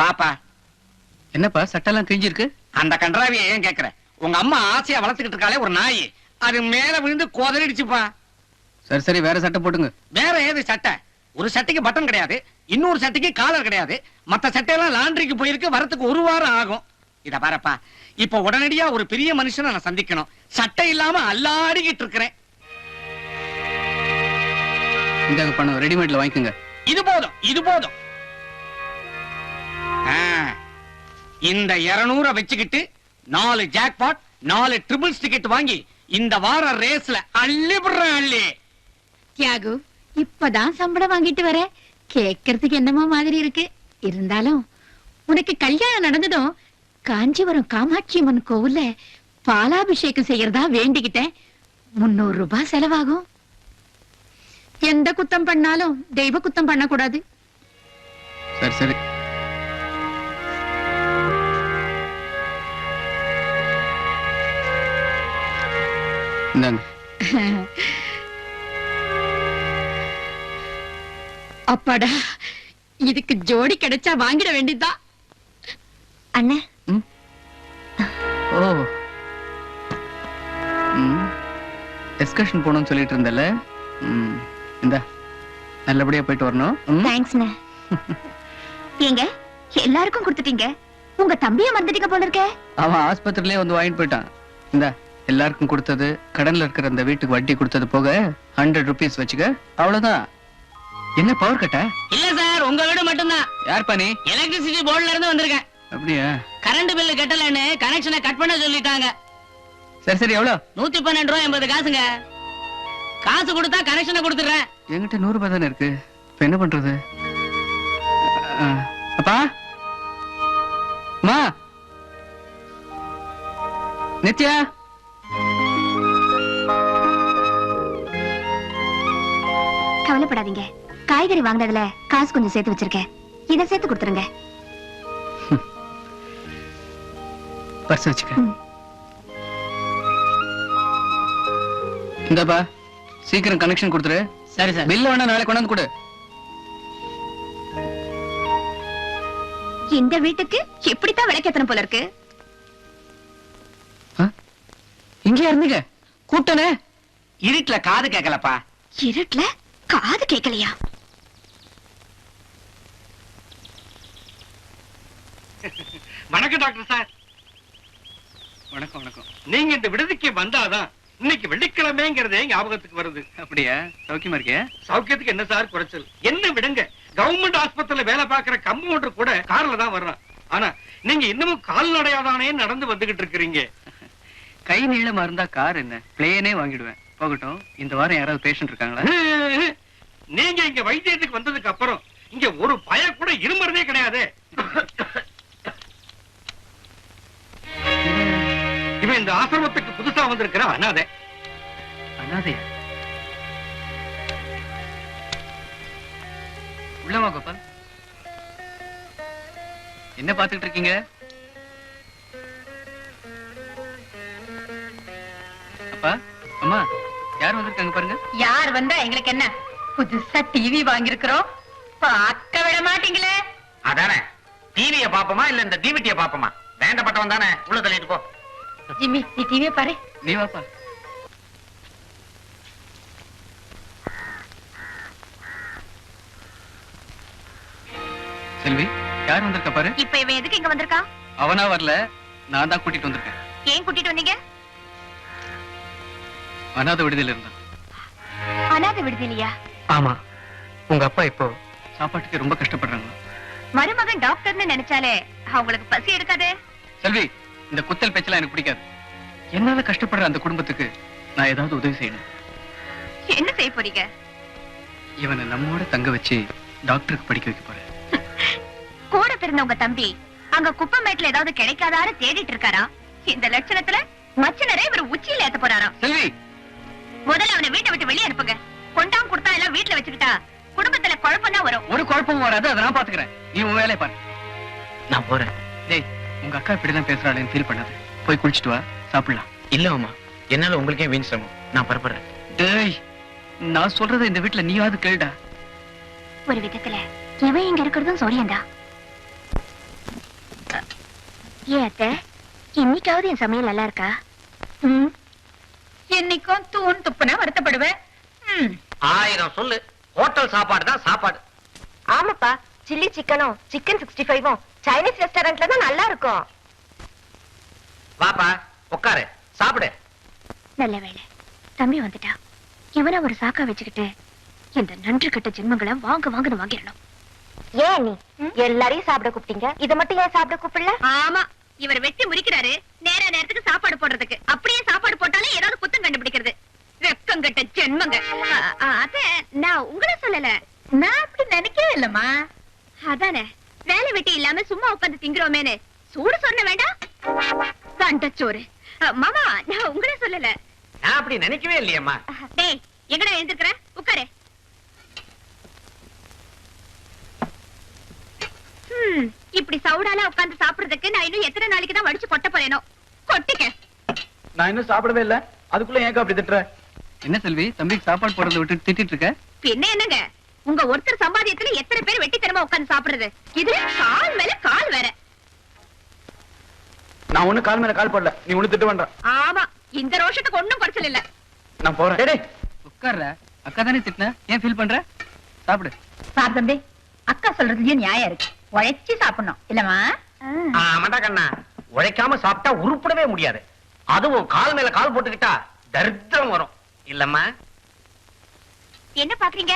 வாப்பா. என்னப்பா சட்டெல்லாம் கிழிஞ்சிருக்கு? அந்த கன்றாவியை ஏன் கேக்குற? உங்க அம்மா ஆசையா வளர்த்துக்கிட்டு இருக்காளே ஒரு நாய். அது மேல விழுந்து கோதறிடுச்சுப்பா. சரி சரி வேற சட்டை போட்டுங்க. வேற ஏது சட்டை? ஒரு சட்டைக்கு பட்டன் கிடையாது. இன்னொரு சட்டைக்கு காலர் கிடையாது. மத்த சட்டையெல்லாம் லாண்டரிக்கு போயிருக்கு வரத்துக்கு ஒரு வாரம் ஆகும். இத பாருப்பா. இப்ப உடனடியா ஒரு பெரிய மனுஷனை நான் சந்திக்கணும். சட்டை இல்லாம அல்லாடிக்கிட்டு இருக்கிறேன். இந்தாங்க பணம் ரெடிமேட்ல வாங்கிக்கோங்க. இது போதும் இது போதும். ஆ, இந்த இருநூற வச்சுக்கிட்டு நாலு ஜாக்பாட் நாலு ட்ரிபிள்ஸ் டிக்கெட் வாங்கி இந்த வார ரேஸ்ல அள்ளி விடுறேன் அள்ளி. தியாகு இப்பதான் சம்பளம் வாங்கிட்டு வர. கேட்கறதுக்கு என்னமோ மாதிரி இருக்கு. இருந்தாலும் உனக்கு கல்யாணம் நடந்ததும் காஞ்சிபுரம் காமாட்சி அம்மன் கோவில்ல பாலாபிஷேகம் செய்யறதா வேண்டிக்கிட்டேன். முன்னூறு ரூபாய் செலவாகும். எந்த குத்தம் பண்ணாலும் தெய்வ குத்தம் பண்ணக்கூடாது. சரி சரி. அப்பாடா இதுக்கு ஜோடி கிடைச்சா வாங்கிட வேண்டியதுதான். அண்ணே ஓ. ம். எஸ்கர்ஷன் போகணும்னு சொல்லிட்டு இருந்தல ம். இந்தா நல்லபடியா போயிட்டு வரணும். தேங்க்ஸ்ண்ணே ஏங்க எல்லாருக்கும் கொடுத்துட்டீங்க. உங்க தம்பிய மறந்துட்டீங்க போல இருக்கே. அவன் ஆஸ்பத்திரியிலே வந்து வாங்கிட்டு போயிட்டான். இந்தா எல்லாருக்கும் கொடுத்தது கடன்ல இருக்கிற அந்த வீட்டுக்கு வட்டி கொடுத்தது போக ஹண்ட்ரட் ருபீஸ் வச்சுக்க அவ்வளவுதான். என்ன பவர் கட்டா இல்ல சார் உங்க வீடு மட்டும்தான். யார் நீ? எலக்ட்ரிசிட்டி போர்டுல இருந்து வந்திருக்கேன். அப்படியா? கரண்ட் பில்லு கட்டலன்னு கனெக்ஷனை கட் பண்ண சொல்லிட்டாங்க. சரி சரி எவ்வளோ? நூத்தி பன்னெண்டு ரூபா எண்பது காசுங்க. காசு கொடுத்தா கனெக்ஷனை கொடுத்துறேன் என்கிட்ட நூறு ரூபாய் தானே இருக்கு. இப்ப என்ன பண்றது? அப்பா? மா நித்யா? கவலைப்படாதீங்க. காய்கறி வாங்கினதுல காசு கொஞ்சம் சேர்த்து வச்சிருக்கேன். இதை சேர்த்து கொடுத்துருங்க. பர்ஸ் வச்சுக்க. இந்தாப்பா சீக்கிரம் கனெக்ஷன் கொடுத்துரு. சரி சார். பில்ல வேணா நாளைக்கு கொண்டாந்து கொடு. இந்த வீட்டுக்கு இப்படித்தான் விளக்கேத்தணும் போல இருக்கு. ஆ? இங்கேயா இருந்தீங்க? கூட்டனே? இருட்டுல காது கேட்கலப்பா. இருட்டுல காது கேட்கலையா? வணக்கம் டாக்டர் சார். வணக்கம் வணக்கம். நீங்க இந்த விடுதிக்கு வந்தாதான் இன்னைக்கு வெள்ளிக்கிழமைங்கிறதே ஞாபகத்துக்கு வருது. அப்படியா? சௌக்கியமா இருக்கியா சௌக்கியத்துக்கு என்ன சார் குறைச்சல்? என்ன விடுங்க? கவர்மெண்ட் ஆஸ்பத்திரியில வேலை பார்க்கிற கம்பவுண்டர் கூட கார்ல தான் வர்றான் ஆனா நீங்க இன்னமும் கால்நடையாதானே நடந்து வந்துகிட்டு இருக்கிறீங்க. கை நீளமா இருந்தா கார் என்ன? பிளேனே வாங்கிடுவேன். போகட்டும் இந்த வாரம் யாராவது பேஷண்ட் இருக்காங்களா? நீங்க இங்க வைத்தியத்துக்கு வந்ததுக்கு அப்புறம் இங்க ஒரு பய கூட இருமறதே கிடையாது. இவன் இந்த ஆசிரமத்துக்கு புதுசா வந்திருக்கிற அனாதை. அனாதையா? உள்ளவா கோபால். என்ன பாத்துக்கிட்டு இருக்கீங்க? அப்பா அம்மா யார் வந்திருக்காங்க பாருங்க. யார் வந்தா எங்களுக்கு என்ன? புதுசா டிவி வாங்கியிருக்கிறோம். பார்க்க விட மாட்டீங்களே. அதானே. டிவிய பாப்போமா இல்ல இந்த டிவிட்டிய பாப்போமா வேண்டப்பட்டவன் தானே. உள்ள தள்ளிட்டு போ. ஜிம்மி நீ டிவியை பாரு. நீ வாப்பா செல்வி யார் வந்திருக்கா பாரு? இப்ப இவன் எதுக்கு இங்க வந்திருக்கான் அவனா வரல. நான் தான் கூட்டிட்டு வந்திருக்கேன். ஏன் கூட்டிட்டு வந்தீங்க? அனாதை விடுதல இருந்தான். அனாதை விடுதலையா ஆமா. உங்க அப்பா இப்போ? சாப்பாட்டுக்கு ரொம்ப கஷ்டப்படுறாங்க. மருமகன் டாக்டர்னு நினைச்சாலே அவங்களுக்கு பசி எடுக்காதே. செல்வி இந்த குத்தல் பேச்செல்லாம் எனக்கு பிடிக்காது. என்னால கஷ்டப்படுற அந்த குடும்பத்துக்கு நான் ஏதாவது உதவி செய்யணும். என்ன செய்ய போறீங்க? இவனை நம்மோட தங்க வச்சு டாக்டருக்கு படிக்க வைக்க போறேன். கூட பிறந்த உங்க தம்பி அங்க குப்பமேட்ல ஏதாவது கிடைக்காதாரு தேடிட்டு இருக்காரா? இந்த லட்சணத்துல மச்சனரே இவர் உச்சியில ஏத்த போறாராம். செல்வி! முதல்ல அவனை வீட்டை விட்டு வெளியே அனுப்புங்க. கொண்டாம் கொடுத்தா எல்லாம் வீட்டுல வச்சுக்கிட்டா குடும்பத்துல குழப்பம் தான் வரும். ஒரு குழப்பமும் வராது அதை நான் பாத்துக்கிறேன். நீ உன் வேலையை பாரு. நான் போறேன். டேய் உங்க அக்கா இப்படிதான் பேசுறாளேன்னு ஃபீல் பண்ணாது. போய் குளிச்சிட்டு வா சாப்பிடலாம். இல்ல மாமா என்னால உங்களுக்கே வீண் சிரமம். நான் பரப்படுறேன் டேய் நான் சொல்றதை இந்த வீட்டுல நீயாவது கேளுடா. ஒரு விதத்துல இவன் இங்க இருக்கிறதும் சௌரியந்தா ஏன் அத்தை இன்னைக்காவது என் சமையல் நல்லா இருக்கா? ம். என்னைக்கும் தூண் துப்புனா வருத்தப்படுவேன். ம். ஆயிரம் சொல்லு. ஹோட்டல் சாப்பாடு தான் சாப்பாடு. ஆமாப்பா சில்லி சிக்கனும் சிக்கன் சிக்ஸ்டி ஃபைவும் சைனீஸ் ரெஸ்டாரண்ட்ல தான் நல்லா இருக்கும் வாப்பா உட்காரு சாப்பிடு. நல்ல வேளை. தம்பி வந்துட்டா. இவனை ஒரு சாக்கா வச்சுக்கிட்டு இந்த நன்றி கட்ட ஜென்மங்களை வாங்க வாங்கன்னு வாங்கிடணும். ஏன் நீ? எல்லாரையும் சாப்பிட கூப்பிட்டீங்க. இதை மட்டும் ஏன் சாப்பிட கூப்பிடல? ஆமா இவர் வெட்டி முறிக்கிறாரு நேர நேரத்துக்கு சாப்பாடு போடுறதுக்கு அப்படியே சாப்பாடு போட்டாலே ஏதாவது குத்தம் கண்டுபிடிக்கிறது வெக்கங்கட்ட ஜென்மங்க அ- அ- அத நான் உங்களை சொல்லல நான் அப்படி நினைக்கவே இல்லம்மா அதானே வேலை வெட்டி இல்லாம சும்மா திங்குறோமேனு சூடு சொன்ன வேண்டாம். கண்டச்சோறு அ, மாமா நான் உங்களை சொல்லல. நான் அப்படி நினைக்கவே இல்லையம்மா. டேய் எங்கடா எழுந்திருக்கிற? உட்காரு. இப்படி சவுடால உட்கார்ந்து சாப்பிடுறதுக்கு நான் இன்னும் எத்தனை நாளைக்கு தான் வடிச்சு கொட்ட போறேனோ? கொட்டிக்க. நான் இன்னும் சாப்பிடவே இல்ல. அதுக்குள்ள ஏன் அப்படி திட்டுற? என்ன செல்வி தம்பிக்கு சாப்பாடு போடுறத விட்டு திட்டிட்டு இருக்க? பின்ன என்னங்க? உங்க ஒருத்தர் சம்பாதியத்துல எத்தனை பேர் வெட்டித்தனமா உட்கார்ந்து சாப்பிடுறது? இதுல கால் மேல கால் வேற. நான் ஒண்ணு கால் மேல கால் போடல. நீ ஒண்ணு திட்டு வேண்டாம். ஆமா இந்த ரோஷத்துக்கு ஒண்ணும் குறைச்சல் இல்ல. நான் போறேன். டேய். உட்கார்ற. அக்கா தானே திட்டின? ஏன் ஃபீல் பண்ற? சாப்பிடு. சார் தம்பி அக்கா சொல்றதுலயும் நியாயம் இருக்கு. உழைச்சி சாப்பிடணும். இல்லம்மா? ஆமாடா கண்ணா. உழைக்காம சாப்பிட்டா உருப்படவே முடியாது. அதுவும் கால் மேல கால் போட்டுக்கிட்டா தரித்திரம் வரும். இல்லம்மா? என்ன பாக்குறீங்க?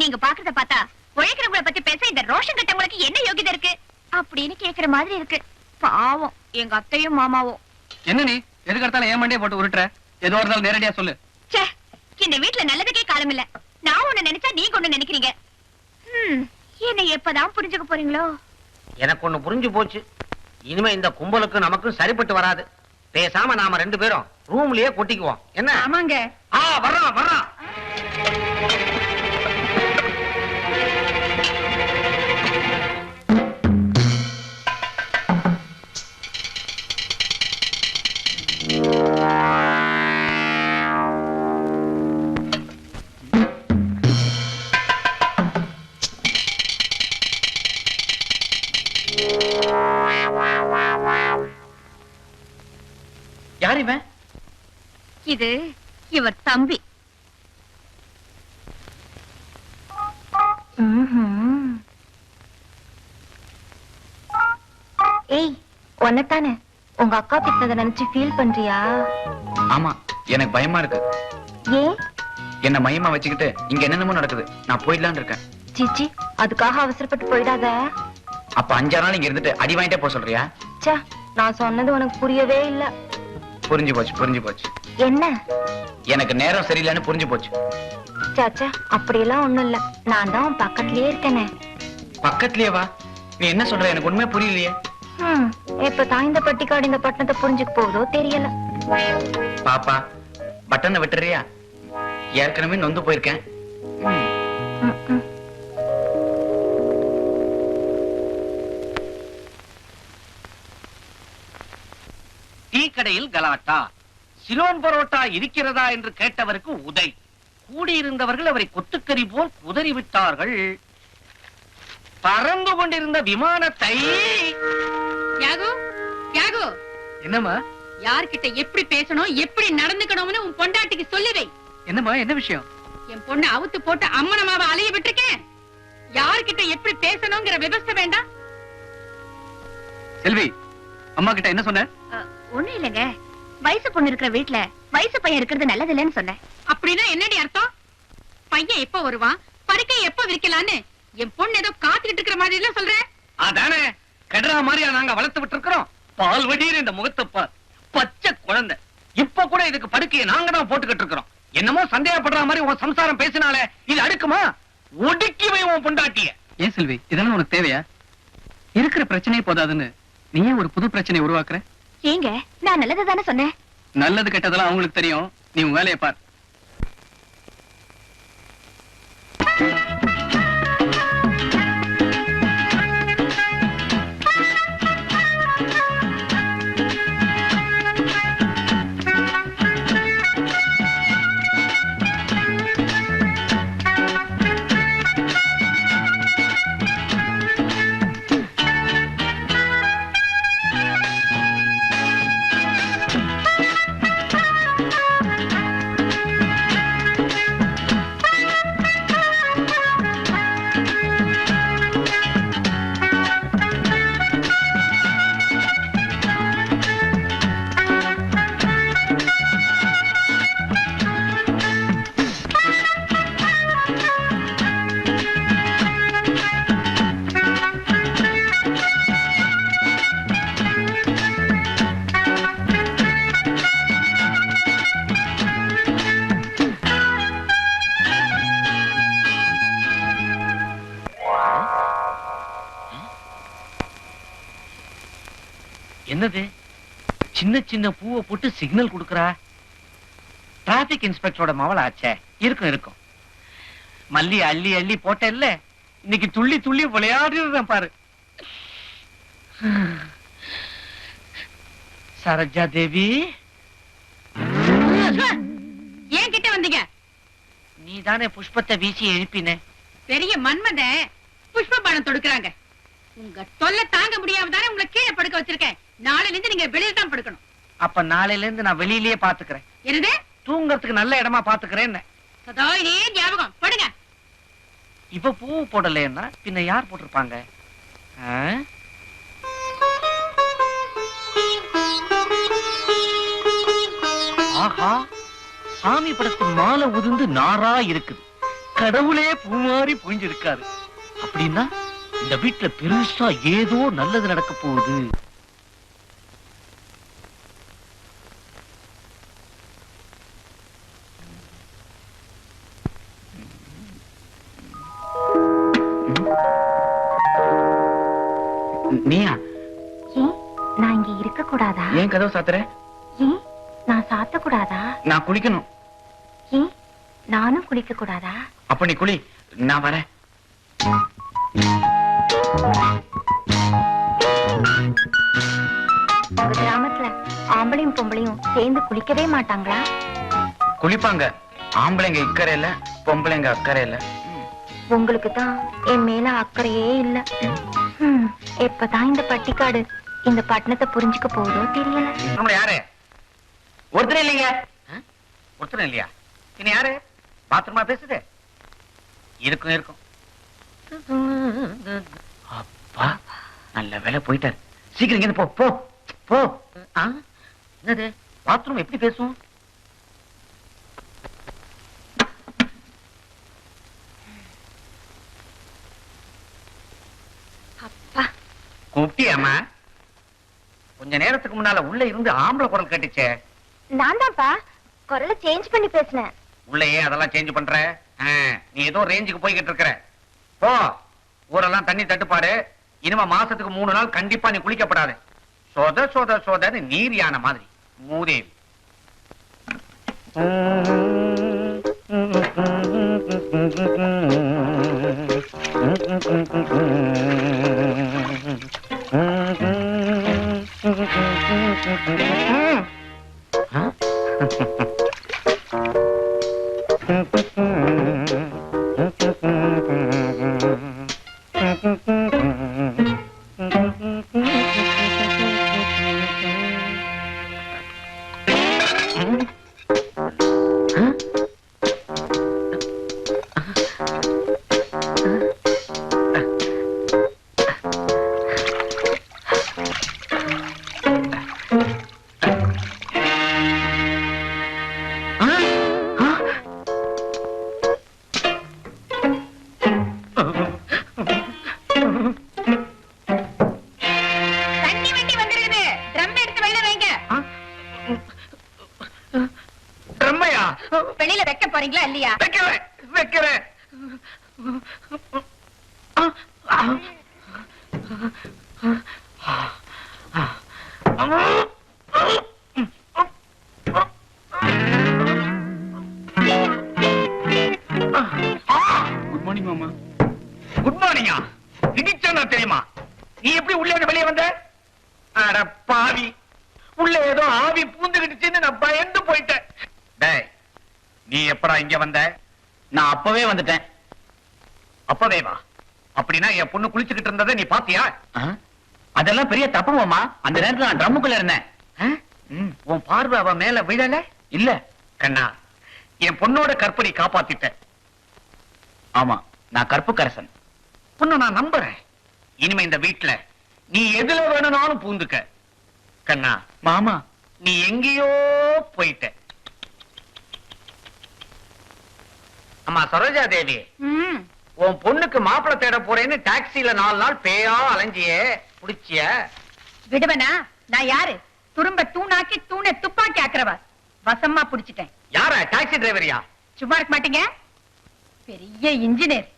நீங்க பாக்குறத பார்த்தா உழைக்கிறவங்கள பத்தி பேச இந்த ரோஷன் கட்டவங்களுக்கு என்ன யோகிதை இருக்கு? அப்படின்னு கேக்குற மாதிரி இருக்கு. பாவம். எங்க அத்தையும் மாமாவும். என்ன நீ? எதுக்கு எடுத்தாலும் ஏன் மண்டையை போட்டு உருட்டுற? எதுவா இருந்தாலும் நேரடியா சொல்லு. இந்த வீட்ல நல்லதுக்கே காலம் இல்ல. நான் ஒண்ணு நினைச்சா நீங்க ஒண்ணு நினைக்கிறீங்க. ஹம், என்னை எப்பதான் புரிஞ்சுக்க போறீங்களோ? எனக்கு ஒண்ணு புரிஞ்சு போச்சு. இனிமே இந்த கும்பலுக்கு நமக்கும் சரிப்பட்டு வராது. பேசாம நாம ரெண்டு பேரும் ரூம்லயே கொட்டிக்குவோம். என்ன? ஆமாங்க. ஆ வர்றான் வர்றான் யார் இவன்? இது இவர் தம்பி. ஏய் உன்னைத்தானே உங்க அக்கா திட்டினதை நினைச்சு ஃபீல் பண்றியா? ஆமா எனக்கு பயமா இருக்கு. ஏன் என்ன மையமா வச்சுக்கிட்டு இங்க என்னென்னமோ நடக்குது. நான் போயிடலான்னு இருக்கேன். சிச்சி அதுக்காக அவசரப்பட்டு போயிடாத. அப்ப அஞ்சாறு நாள் இங்க இருந்துட்டு அடி வாங்கிட்டே போக சொல்றியா? நான் சொன்னது உனக்கு புரியவே இல்ல. புரிஞ்சு போச்சு புரிஞ்சு போச்சு. என்ன? எனக்கு நேரம் சரியில்லைன்னு புரிஞ்சு போச்சு. சாச்சா அப்படியெல்லாம் ஒண்ணும் இல்ல. நான் தான் உன் பக்கத்துலயே இருக்கேனே. பக்கத்துலயே வா. நீ என்ன சொல்ற? எனக்கு உண்மை புரியலையே. ஹம், எப்ப தான் இந்த பட்டிக்காடு இந்த பட்டணத்தை புரிஞ்சுக்க போகுதோ தெரியல. பாப்பா பட்டனை விட்டுறியா? ஏற்கனவே நொந்து போயிருக்கேன். ம், கடையில் கலாட்டா. சிலோன் பரோட்டா இருக்கிறதா என்று கேட்டவருக்கு உதை. கூடியிருந்தவர்கள் அவரை கொத்துக்கறி போல் குதறி விட்டார்கள் பறந்து கொண்டிருந்த விமானத்தை யாகு யாகு என்னம்மா? யார்கிட்ட எப்படி பேசணும் எப்படி நடந்துக்கணும்னு உன் பொண்டாட்டிக்கு சொல்லி வை. என்னம்மா என்ன விஷயம்? என் பொண்ணு அவுத்து போட்டு அம்மனமாவ அலைய விட்டுருக்கேன் யார்கிட்ட எப்படி பேசணுங்கிற விவஸ்தை வேண்டாம். செல்வி அம்மா கிட்ட என்ன சொன்ன? ஒண்ணும் இல்லைங்க. வயசு பொண்ணு இருக்கிற வீட்ல வயசு பையன் இருக்கிறது நல்லது இல்லைன்னு சொன்னேன். அப்படின்னா என்னடி அர்த்தம்? பையன் எப்ப வருவான்? படுக்கை எப்ப விரிக்கலான்னு என் பொண்ணு ஏதோ காத்துக்கிட்டு இருக்கிற மாதிரி எல்லாம் சொல்ற? அதானே? கெடுறா மாதிரியா நாங்க வளர்த்து விட்டு இருக்கிறோம் பால் வடியிற இந்த முகத்தை பார் பச்சை குழந்தை. இப்ப கூட இதுக்கு படுக்கையை நாங்க தான் போட்டுக்கிட்டு இருக்கிறோம். என்னமோ சந்தேகப்படுற மாதிரி உன் சம்சாரம் பேசினாலே இது அடுக்குமா? ஒடுக்கி வை உன் பொண்டாட்டிய. ஏன் செல்வி இதெல்லாம் உனக்கு தேவையா? இருக்கிற பிரச்சனையே போதாதுன்னு நீயே ஒரு புது பிரச்சனையை உருவாக்குற? ஏங்க நான் நல்லது தானே சொன்னேன்? நல்லது கெட்டதெல்லாம் அவங்களுக்கு தெரியும். நீ உன் வேலையை பார். என்னது? சின்ன சின்ன பூவை போட்டு சிக்னல் கொடுக்கறா? டிராபிக் இன்ஸ்பெக்டரோட மவள ஆச்சே இருக்கும் இருக்கும். மல்லி அள்ளி அள்ளி போட்டேல்ல இன்னைக்கு துள்ளி துள்ளி விளையாடுறேன் பாரு. சரோஜா தேவி? ஏன் கிட்ட வந்தீங்க? நீ தானே புஷ்பத்தை வீசி எழுப்பின. பெரிய மன்மத புஷ்ப பானம் தொடுக்குறாங்க. உங்க தொல்லை தாங்க முடியாம தானே உங்களை கீழே படுக்க வச்சிருக்கேன். நாளையில இருந்து நீங்க வெளியில தான் படுக்கணும். அப்ப நாளையில இருந்து நான் வெளியிலேயே பாத்துக்கிறேன். என்னது? தூங்கறதுக்கு நல்ல இடமா பாத்துக்கிறேன் சதா இதே ஞாபகம். படுங்க. இப்ப பூ போடலைன்னா பின்ன யார் போட்டிருப்பாங்க? ஆஹா சாமி படத்து மாலை உதிர்ந்து நாரா இருக்குது. கடவுளே பூமாரி புரிஞ்சிருக்காரு அப்படின்னா இந்த வீட்டுல பெருசா ஏதோ நல்லது நடக்க போகுது. நீயா? ஏன்? நான் இங்க இருக்க கூடாதா ஏன் கதவு சாத்துற? ஏன்? நான் சாத்த கூடாதா நான் குளிக்கணும். ஏன்? நானும் குளிக்க கூடாதா அப்ப நீ குளி. நான் வரேன். கிராமத்துல ஆம்பளையும் பொம்பளையும் சேர்ந்து குளிக்கவே மாட்டாங்களா? குளிப்பாங்க. ஆம்பளைங்க இக்கறை இல்ல பொம்பளைங்க அக்கறை இல்ல. உங்களுக்கு தான் என் மேல அக்கறையே இல்ல. எப்பதான் இந்த பட்டிக்காடு இந்த பட்டணத்தை புரிஞ்சுக்க போதோ தெரியல. நம்மள யாரு? ஒருத்தர் இல்லைங்க. ஒருத்தர் இல்லையா? பின்ன யாரு? பாத்ரூமா பேசுது. இருக்கும் இருக்கும். அப்பா நல்ல வேலை போயிட்டாரு. சீக்கிரம் இங்க போ போ போ. பாத்ரூம் எப்படி பேசும்? கூப்பிட்டியாமா கொஞ்ச நேரத்துக்கு முன்னால உள்ள இருந்து ஆம்பளை குரல் கேட்டுச்சே. நான் தான்ப்பா குரலை சேஞ்ச் பண்ணி பேசினேன். உள்ளேயே அதெல்லாம் சேஞ்ச் பண்ற? நீ ஏதோ ரேஞ்சுக்கு போய்கிட்டு இருக்கிற. போ. ஊரெல்லாம் தண்ணி தட்டுப்பாடு. இனிமே மாசத்துக்கு மூணு நாள் கண்டிப்பா நீ குளிக்கப்படாது. சொத சொத சொதன்னு நீர் யானை மாதிரி. மூதேவி தண்ணி குட் மார்னிங் மாமா. குட் மார்னிங்கா இடிச்சா தெரியுமா? நீ எப்படி உள்ளே வெளியே வந்த? அட பாவி. உள்ள ஏதோ ஆவி பூந்துகிட்டுச்சுன்னு நான் பயந்து போயிட்டேன். டேய் நீ எப்படா இங்க வந்த? நான் அப்பவே வந்துட்டேன். அப்படின்னா என் பொண்ணு குளிச்சுக்கிட்டு இருந்ததை நீ பாத்தியா? அதெல்லாம் பெரிய தப்பு மாமா. அந்த நேரத்துல நான் ட்ரம்முக்குள்ள இருந்தேன். உன் பார்வை அவ மேல விழல? இல்ல. கண்ணா என் பொண்ணோட கற்பனை காப்பாத்திட்ட ஆமா நான் கற்புக்கரசன். உன்னை நான் நம்புறேன். இனிமே இந்த வீட்டுல நீ எதுல வேணும்னாலும் பூந்துக்க. கண்ணா மாமா. நீ எங்கேயோ போயிட்ட. அம்மா சரோஜா தேவி. உன் பொண்ணுக்கு மாப்பிளை தேட போறேன்னு டாக்ஸில நாலு நாள் பேயா அலைஞ்சியே. புடிச்சிய? விடுவனா நான் யாரு? துரும்ப தூணாக்கி தூணை துப்பாக்கி ஆக்குறவ. வசமா புடிச்சிட்டேன். யார டாக்ஸி டிரைவரியா? சும்மா இருக்க மாட்டீங்க? பெரிய இன்ஜினியர்.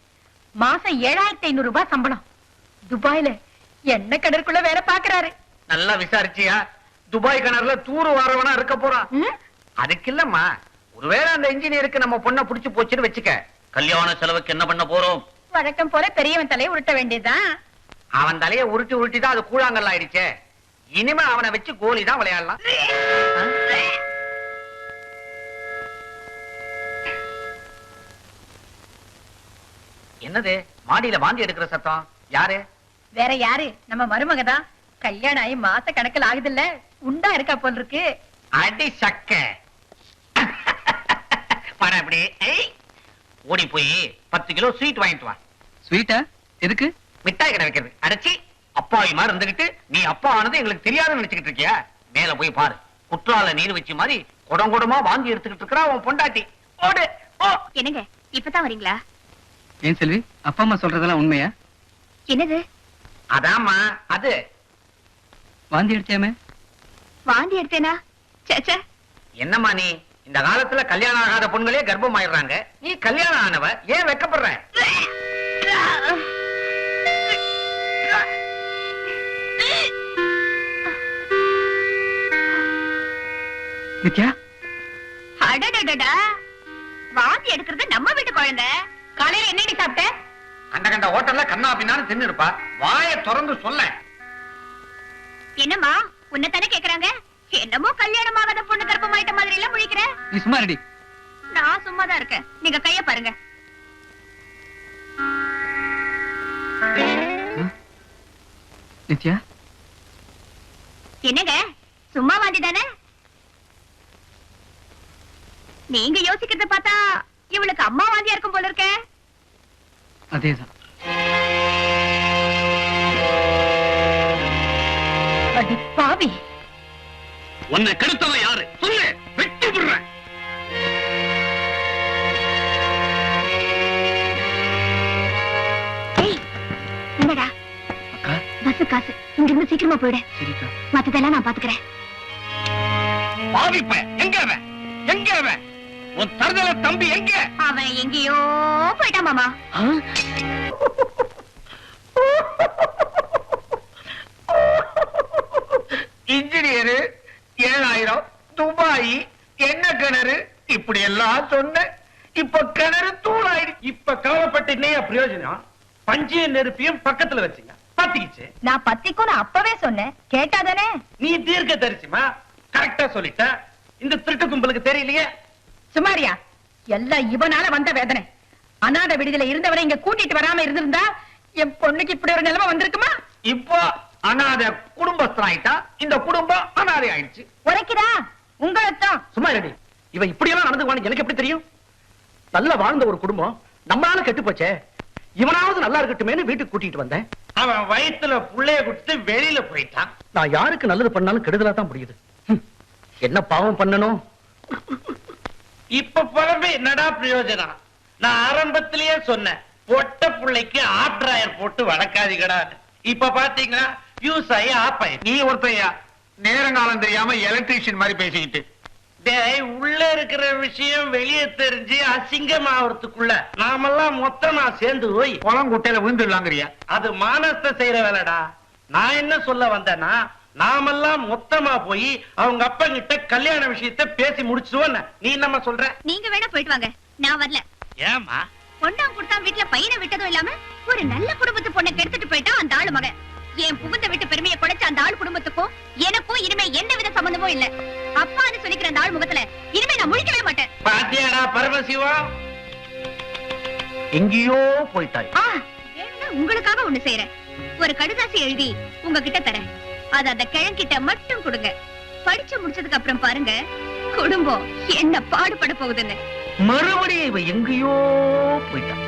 மாசம் ஏழாயிரத்தி ஐநூறு ரூபாய் சம்பளம். துபாயில என்ன கடற்குள்ள வேலை பாக்குறாரு நல்லா விசாரிச்சியா? துபாய் கிணறுல தூரு வாரவனா இருக்க போறான்? அதுக்கு இல்லம்மா. ஒருவேளை அந்த இன்ஜினியருக்கு நம்ம பொண்ணை புடிச்சு போச்சுன்னு வச்சுக்க. கல்யாண செலவுக்கு என்ன பண்ண போறோம்? வழக்கம் போல பெரியவன் தலையை உருட்ட வேண்டியதுதான். அவன் தலைய உருட்டி உருட்டி தான் அது கூழாங்கல் ஆயிடுச்சே. இனிமே அவனை வச்சு கோலி தான் விளையாடலாம். என்னது? மாடியில வாந்தி எடுக்கிற சத்தம்? யாரு? வேற யாரு? நம்ம மருமக தான் கல்யாணம் ஆகி மாச கணக்கில் ஆகுதுல்ல. உண்டா இருக்கா போல் இருக்கு. அடி சக்க. பாரு அப்படி. ஓடி போய் பத்து கிலோ ஸ்வீட் வாங்கிட்டு வா. ஸ்வீட்டா எதுக்கு? மிட்டாய் கடை வைக்கிறது. அடைச்சி அப்பாவி மாதிரி இருந்துகிட்டு நீ அப்பா ஆனது எங்களுக்கு தெரியாதுன்னு நினைச்சுக்கிட்டு இருக்கியா? மேல போய் பாரு. குற்றால நீர் வச்சு மாதிரி குடம் குடமா வாங்கி எடுத்துக்கிட்டு இருக்கா உன் பொண்டாட்டி. ஓடு ஓ என்னங்க இப்பதான் வரீங்களா? ஏன் செல்வி அப்பா அம்மா சொல்றதெல்லாம் உண்மையா? என்னது? அதாம்மா அது. வாந்தி எடுத்தியாமே வாந்தி எடுத்தேனா? சேச்சே என்னம்மா நீ? இந்த காலத்துல கல்யாணம் ஆகாத பொண்களே கர்ப்பம் ஆயிடுறாங்க நீ கல்யாணம் ஆனவ ஏன் வெக்கப்படுற? நித்யா? அடடடடா. வாந்தி எடுக்கிறது நம்ம வீட்டு குழந்தை. காலையில என்னடி சாப்பிட்ட? அந்த கண்ட ஹோட்டல்ல கண்ணா பின்னான்னு தின்னு இருப்பா வாயை திறந்து சொல்ல என்னம்மா உன்னை தானே கேக்குறாங்க? என்னமோ கல்யாணம் ஆகாத பொண்ணு கர்ப்பமாயிட்ட மாதிரி எல்லாம் முழிக்கிற? நீ சும்மா ரெடி நான் சும்மா தான் இருக்கேன். நீங்க கைய பாருங்க. நித்யா? என்னங்க? சும்மா வாந்தி தானே நீங்க யோசிக்கிறத பார்த்தா இவளுக்கு அம்மா வாந்தியா இருக்கும் போல இருக்கே. அதேதான். பாவி. உன்னை கெடுத்தவன் யாரு? சொல்லு வெட்டி விடுறேன். என்னடா அக்கா. பஸ் காசு. இங்க இருந்து சீக்கிரமா போயிடு. சரிக்கா. மத்ததெல்லாம் நான் பாத்துக்கிறேன். பாவிப்ப எங்க அவன் எங்க அவன் உன் தருதல தம்பி எங்க? அவன் எங்கேயோ போயிட்டான் மாமா. இப்படி எல்லாம் சொன்ன இப்ப கிணறு தூளாயிடுச்சு இப்ப கவலைப்பட்டு என்னையா பிரயோஜனம்? பஞ்சையும் நெருப்பியும் பக்கத்துல வச்சுங்க. பத்திக்கிச்சு. நான் பத்திக்கும் நான் அப்பவே சொன்னேன். கேட்டாதானே? நீ தீர்க்க தரிசிமா? கரெக்டா சொல்லிட்ட. இந்த திருட்டு கும்பலுக்கு தெரியலையே? சுமாரியா எல்லாம் இவனால வந்த வேதனை. அநாத விடுதலை இருந்தவரை இங்க கூட்டிட்டு வராம இருந்திருந்தா என் பொண்ணுக்கு இப்படி ஒரு நிலைமை வந்திருக்குமா? இப்போ அனாதை குடும்பஸ்தனாயிட்டா. இந்த குடும்பம் அனாதை ஆயிடுச்சு. உரைக்குதா? உங்களைத்தான் சும்மா ரெடி இவன் இப்படி எல்லாம் நடந்துக்குவான்னு எனக்கு எப்படி தெரியும்? நல்லா வாழ்ந்த ஒரு குடும்பம் நம்மளால கெட்டு போச்சே. இவனாவது நல்லா இருக்கட்டுமேனு வீட்டுக்கு கூட்டிட்டு வந்தேன். அவன் வயித்துல புள்ளைய கொடுத்து வெளியில போயிட்டான். நான் யாருக்கு நல்லது பண்ணாலும் கெடுதலா தான் புரியுது ஹம். என்ன பாவம் பண்ணணும்? இப்ப பிறகு என்னடா பிரயோஜனம்? நான் ஆரம்பத்திலேயே சொன்னேன் பொட்ட புள்ளைக்கு ஆப்ட்ராயர் போட்டு வளர்க்காதீங்கடா. இப்ப பாத்தீங்கன்னா யூஸ் ஆகி ஆப் ஆயி நீ ஒருத்தையா நேரங்காலம் தெரியாம எலக்ட்ரீஷியன் மாதிரி பேசிக்கிட்டு. உள்ள இருக்கிற விஷயம் வெளியே தெரிஞ்சு அசிங்கமாவறதுக்குள்ள நாமெல்லாம் மொத்தமா சேர்ந்து போய் குளம் குட்டையில விழுந்துடலாங்கிறியா? அது மானத்தை செய்யற வேலைடா. நான் என்ன சொல்ல வந்தேன்னா நாமெல்லாம் மொத்தமா போய் அவங்க அப்பா கிட்ட கல்யாண விஷயத்தை பேசி முடிச்சுவோம் நீ என்னம்மா சொல்ற? நீங்க வேணா போயிட்டு வாங்க. நான் வரல. ஏமா பொண்ணாம் கொடுத்தா வீட்டுல பையனை விட்டதும் இல்லாம ஒரு நல்ல குடும்பத்து பொண்ணை கெடுத்துட்டு போயிட்டா அந்த ஆளு மகன். என் புகுந்த வீட்டு பெருமையை குறைச்ச அந்த ஆள் குடும்பத்துக்கும் எனக்கும் இனிமே எந்த வித சம்பந்தமும் இல்ல. அப்பான்னு சொல்லிக்கிற அந்த ஆள் முகத்துல இனிமே நான் முழிக்கவே மாட்டேன். பாத்தியாடா பரமசிவம் எங்கேயோ போயிட்டாய். உங்களுக்காக ஒண்ணு செய்யறேன் ஒரு கடுதாசி எழுதி உங்ககிட்ட தரேன். அது அந்த கிழங்கிட்ட மட்டும் கொடுங்க. படிச்சு முடிச்சதுக்கு அப்புறம் பாருங்க குடும்பம் என்ன பாடுபட போகுதுன்னு. மறுபடியும் இவ எங்கேயோ போயிட்டான்